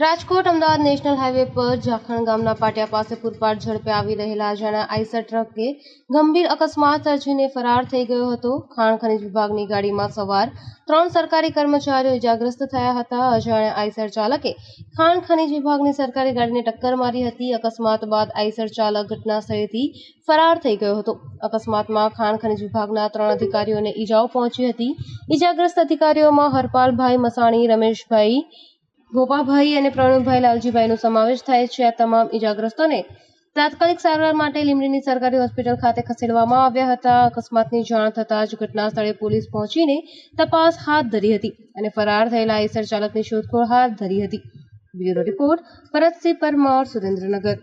Rajkot Ahmedabad national highway પર જાખણ ગામના પાટિયા પાસે પૂરપાટ ઝડપે આવી રહેલા અજાણ્યા આઈસર ટ્રકે ગંભીર અકસ્માત સર્જીને ફરાર થઈ ગયો હતો. ખાણ ખનીજ વિભાગની ગાડીમાં સવાર ત્રણ સરકારી કર્મચારીઓ ઇજાગ્રસ્ત થયા હતા. અજાણ્યા આઈસર ચાલકે ખાણ ખનીજ વિભાગની સરકારી ગાડીને ટક્કર મારી હતી. અકસ્માત બાદ આઈસર ચાલક ઘટના સ્થળેથી ફરાર થઈ ગયો હતો. અકસ્માતમાં ખાણ ખનીજ વિભાગના ત્રણ અધિકારીઓને ઈજાઓ પહોંચી હતી. ઈજાગ્રસ્ત અધિકારીઓમાં હરપાલભાઈ મસાણી, રમેશભાઈ ગોપાભાઈ અને પ્રવીણભાઈ લાલજીભાઈનો સમાવેશ થાય છે. આ તમામ ઈજાગ્રસ્તોને તાત્કાલિક સારવાર માટે લીમડીની સરકારી હોસ્પિટલ ખાતે ખસેડવામાં આવ્યા હતા. અકસ્માતની જાણ થતાં જ ઘટના સ્થળે પોલીસ પહોંચીને તપાસ હાથ ધરી હતી અને ફરાર થયેલા આઈસર ચાલકની શોધખોળ હાથ ધરી હતી. Bureau report Bharatsinh Parmar, Surendranagar.